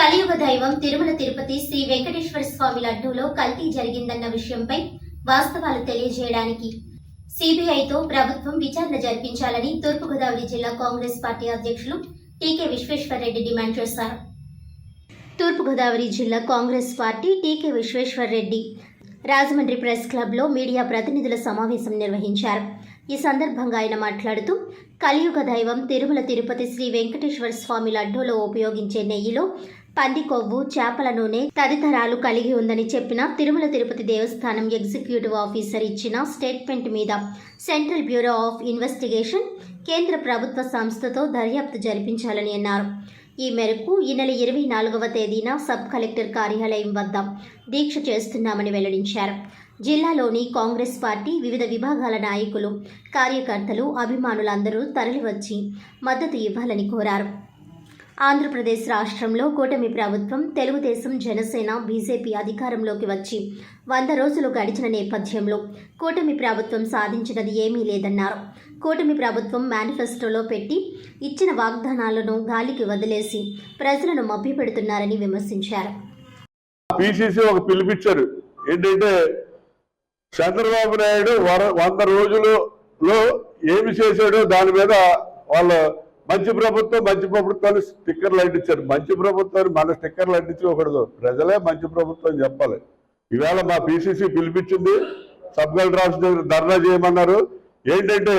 కలియుగ దైవం తిరుమల తిరుపతి శ్రీ వెంకటేశ్వర స్వామి లడ్డూలో కల్తీ జరిగిందన్న విషయంపై వాస్తవాలు తెలియజేయడానికి సిబిఐతో ప్రభుత్వం విచారణ జరిపించాలని తూర్పుగోదావరి జిల్లా కాంగ్రెస్ పార్టీ అధ్యక్షులు టీకే విశ్వేశ్వరరెడ్డి డిమాండ్ చేశారు. తూర్పుగోదావరి జిల్లా Congress party TK Visweswara Reddy Rajahmundry press క్లబ్లో మీడియా ప్రతినిధుల సమావేశం నిర్వహించారు. ఈ సందర్భంగా ఆయన మాట్లాడుతూ కలియుగ దైవం తిరుమల తిరుపతి శ్రీ వెంకటేశ్వర స్వామి లడ్డూలో ఉపయోగించే నెయ్యిలో పంది కొవ్వు చేపల నూనె తదితరాలు కలిగి ఉందని చెప్పిన తిరుమల తిరుపతి దేవస్థానం ఎగ్జిక్యూటివ్ ఆఫీసర్ ఇచ్చిన స్టేట్మెంట్ మీద సెంట్రల్ బ్యూరో ఆఫ్ ఇన్వెస్టిగేషన్ కేంద్ర ప్రభుత్వ సంస్థతో దర్యాప్తు జరిపించాలని అన్నారు. ఈ మేరకు ఈ నెల ఇరవై నాలుగవ తేదీన సబ్ కలెక్టర్ కార్యాలయం వద్ద దీక్ష చేస్తున్నామని వెల్లడించారు. జిల్లాలోని కాంగ్రెస్ పార్టీ వివిధ విభాగాల నాయకులు కార్యకర్తలు అభిమానులందరూ తరలివచ్చి మద్దతు ఇవ్వాలని కోరారు. ఆంధ్రప్రదేశ్ రాష్ట్రంలో కూటమి ప్రభుత్వం తెలుగుదేశం జనసేన బీజేపీ అధికారంలోకి వచ్చి వంద రోజులు గడిచిన నేపథ్యంలో కూటమి ప్రభుత్వం సాధించినది ఏమీ లేదన్నారు. కూటమి ప్రభుత్వం మేనిఫెస్టోలో పెట్టి ఇచ్చిన వాగ్దానాలను గాలికి వదిలేసి ప్రజలను మభ్యపెడుతున్నారని విమర్శించారు. పిసిసి ఒక పిలిపించారు ఏంటంటే చంద్రబాబు నాయుడు వంద రోజులలో ఏమి చేశాడో దాని మీద వాళ్ళ మంచి ప్రభుత్వం మంచి ప్రభుత్వాలు స్టిక్కర్లు అంటించారు. మంచి ప్రభుత్వాన్ని మన స్టిక్కర్లు అంటించుకోకూడదు ప్రజలే మంచి ప్రభుత్వం చెప్పాలి. ఈవేళ మా పిసిసి పిలిపించింది. సబ్ కలెక్టర్ ఆఫీస్ దగ్గర ధర్నా చేయమన్నారు. ఏంటంటే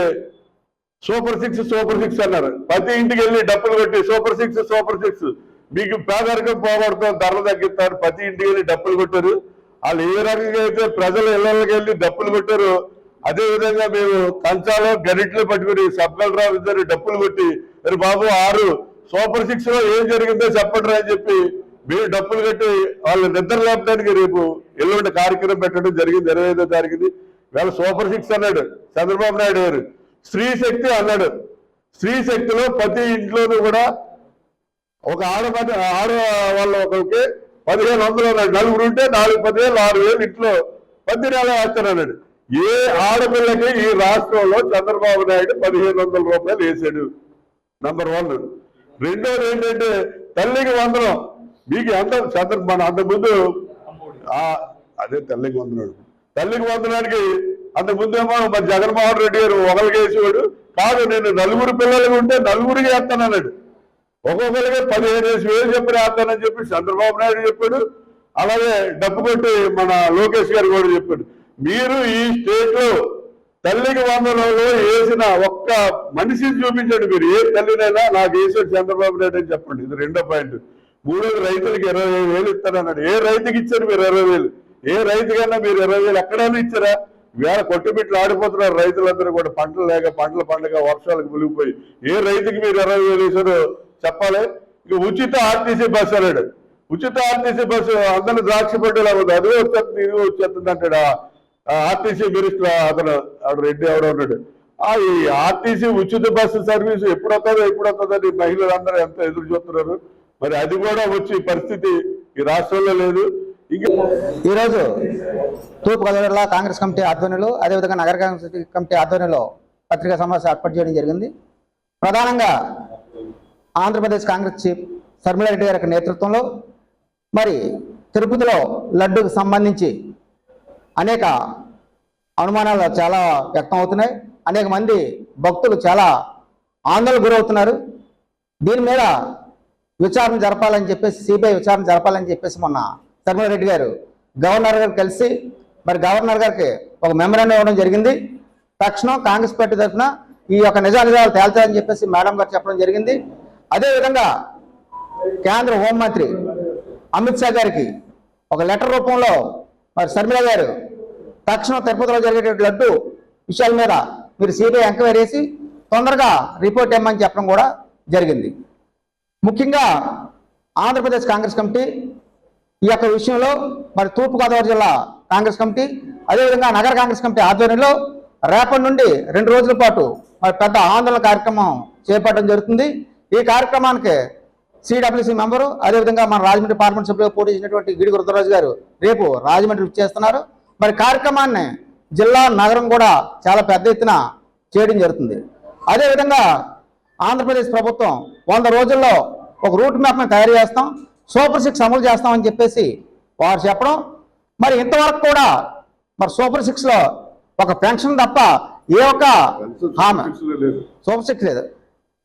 సూపర్ సిక్స్ సూపర్ సిక్స్ అన్నారు. ప్రతి ఇంటికి వెళ్ళి డబ్బులు కొట్టి సూపర్ సిక్స్ సూపర్ సిక్స్. మీకు పేదరికం పోగొడతాం ధరలు తగ్గిస్తారు. ప్రతి ఇంటికి వెళ్ళి డబ్బులు కొట్టారు. వాళ్ళు ఏ రకంగా అయితే ప్రజల ఇళ్ళకి వెళ్ళి డబ్బులు కొట్టారు అదేవిధంగా మేము కంచాలో గరిట్లు పట్టుకుని సబ్ కలెక్టర్ ఆఫీస్ దగ్గర డబ్బులు కొట్టి మరి బాబు ఆరు సూపర్ సిక్స్లో ఏం జరిగిందో చెప్పండి అని చెప్పి మీరు డబ్బులు కట్టి వాళ్ళు నిద్ర లేపడానికి రేపు ఎల్లుండి కార్యక్రమం పెట్టడం జరిగింది ఇరవై ఐదో తారీఖుది వేళ సూపర్ సిక్స్ అన్నాడు చంద్రబాబు నాయుడు గారు. స్త్రీ శక్తి అన్నాడు. స్త్రీ శక్తిలో ప్రతి ఇంట్లోనూ కూడా ఒక ఆడపడి ఆడ వాళ్ళ ఒకరికి పదిహేను వందలు అన్నాడు. నలుగురు ఉంటే నాలుగు పదివేలు ఆరు వేలు ఇంట్లో పద్దెనిమిది వేస్తానన్నాడు ఏ ఆడపిల్లకి ఈ రాష్ట్రంలో చంద్రబాబు నాయుడు పదిహేను వందల రూపాయలు వేసాడు? నంబర్ వన్ రెండోది ఏంటంటే తల్లికి వందనం. మీకు ఎంత చంద్ర మన అంతకుముందు అదే తల్లికి వందనాడు. తల్లికి వందనానికి అంతకుముందేమో మరి జగన్మోహన్ రెడ్డి గారు ఒకరికేసేవాడు కాదు నేను నలుగురు పిల్లలు ఉంటే నలుగురికి వేస్తానన్నాడు. ఒక్కొక్కరికి పదిహేను వేసి వేలు చెప్పి వేస్తానని చెప్పి చంద్రబాబు నాయుడు చెప్పాడు. అలాగే డబ్బు కొట్టి మన లోకేష్ గారు కూడా చెప్పాడు. మీరు ఈ స్టేట్లో తల్లికి వందనంలో వేసిన ఒక్క మనిషిని చూపించండి మీరు. ఏ తల్లినైనా నాకు వేసాడు చంద్రబాబు నాయుడు అని చెప్పండి. ఇది రెండో పాయింట్. మూడు రైతులకు ఇరవై వేలు ఇస్తారన్నాడు ఏ రైతుకి ఇచ్చారు మీరు ఇరవై వేలు? ఏ రైతుకైనా మీరు ఇరవై వేలు ఎక్కడైనా ఇచ్చారా? వేళ కొట్టుబిట్లు ఆడిపోతున్నారు రైతులందరూ కూడా. పంటలు లేక పంటల పండుగ వర్షాలకు మునిగిపోయి. ఏ రైతుకి మీరు ఇరవై వేలు వేసారో చెప్పాలి? ఇక ఉచిత ఆర్టీసీ బస్సు అన్నాడు. ఉచిత ఆర్టీసీ బస్సు అందరూ ద్రాక్ష పట్టేలా ఉంది. అదే వచ్చేస్తుంది ఇది వచ్చేస్తుంది అంటాడు ఆర్టీసీ మినిస్టర్ అతను. ఆడు రెడ్డి ఎవడో ఉన్నాడు. ఆ ఈ ఆర్టీసీ ఉచిత బస్సు సర్వీస్ ఎప్పుడు వస్తుందో ఎప్పుడు వస్తుందని మహిళలందరూ ఎంత ఎదురు చూస్తున్నారు. మరి అది కూడా వచ్చి పరిస్థితి ఈ రాష్ట్రంలో లేదు. ఈరోజు తూర్పుగోదావరి జిల్లా కాంగ్రెస్ కమిటీ ఆధ్వర్యంలో అదేవిధంగా నగర కాంగ్రెస్ కమిటీ ఆధ్వర్యంలో పత్రికా సమావేశం ఏర్పాటు చేయడం జరిగింది. ప్రధానంగా ఆంధ్రప్రదేశ్ కాంగ్రెస్ చీఫ్ శర్మిలారెడ్డి గారి నేతృత్వంలో మరి తిరుపతిలో లడ్డూకు సంబంధించి అనేక అనుమానాలు చాలా వ్యక్తం అవుతున్నాయి. అనేక మంది భక్తులు చాలా ఆందోళన గురవుతున్నారు. దీని మీద విచారణ జరపాలని చెప్పేసి సిబిఐ విచారణ జరపాలని చెప్పేసి మొన్న రెడ్డి గారు గవర్నర్ గారు కలిసి మరి గవర్నర్ గారికి ఒక మెమరాండం ఇవ్వడం జరిగింది. తక్షణం కాంగ్రెస్ పార్టీ తరఫున ఈ యొక్క నిజా నిజాలు తేల్చాలని చెప్పేసి మేడం గారు చెప్పడం జరిగింది. అదేవిధంగా కేంద్ర హోంమంత్రి అమిత్ షా గారికి ఒక లెటర్ రూపంలో మరి శర్మిల గారు తక్షణం తిరుపతిలో జరిగేటువంటి లడ్డు విషయాల మీద మీరు సిబిఐ ఎంక్వైరీ చేసి తొందరగా రిపోర్ట్ ఇవ్వమని చెప్పడం కూడా జరిగింది. ముఖ్యంగా ఆంధ్రప్రదేశ్ కాంగ్రెస్ కమిటీ ఈ యొక్క విషయంలో మరి తూర్పుగోదావరి జిల్లా కాంగ్రెస్ కమిటీ అదేవిధంగా నగర కాంగ్రెస్ కమిటీ ఆధ్వర్యంలో రేపటి నుండి రెండు రోజుల పాటు మరి పెద్ద ఆందోళన కార్యక్రమం చేపట్టడం జరుగుతుంది. ఈ కార్యక్రమానికి సిడబ్ల్యూసీ మెంబరు అదేవిధంగా మన రాజమండ్రి పార్లమెంట్ సభ్యులు పోటీ చేసినటువంటి గిడి రుద్రరాజు గారు రేపు రాజమండ్రి చేస్తున్నారు మరి కార్యక్రమాన్ని జిల్లా నగరం కూడా చాలా పెద్ద ఎత్తున చేయడం జరుగుతుంది. అదేవిధంగా ఆంధ్రప్రదేశ్ ప్రభుత్వం వంద రోజుల్లో ఒక రూట్ మ్యాప్ని తయారు చేస్తాం సూపర్ సిక్స్ అమలు చేస్తామని చెప్పేసి వారు చెప్పడం. మరి ఇంతవరకు కూడా మరి సూపర్ సిక్స్లో ఒక పెన్షన్ తప్ప ఏ ఒక్క హామీ సూపర్ సిక్స్ లేదు.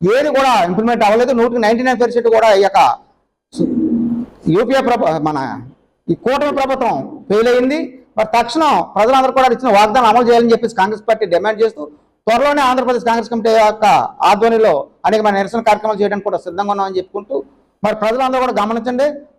ఏది కూడా ఇంప్లిమెంట్ అవ్వలేదు. నూటికి నైన్టీ నైన్ పర్సెంట్ కూడా ఈ యొక్క యూపీఏ ప్రభు మన ఈ కూటమి ప్రభుత్వం ఫెయిల్ అయింది మరి తక్షణం ప్రజలందరూ కూడా ఇచ్చిన వాగ్దానం అమలు చేయాలని చెప్పేసి కాంగ్రెస్ పార్టీ డిమాండ్ చేస్తూ త్వరలోనే ఆంధ్రప్రదేశ్ కాంగ్రెస్ కమిటీ యొక్క ఆధ్వర్యంలో అనేక మన నిరసన కార్యక్రమాలు చేయడానికి కూడా సిద్ధంగా ఉన్నామని చెప్పుకుంటూ మరి ప్రజలందరూ కూడా గమనించండి.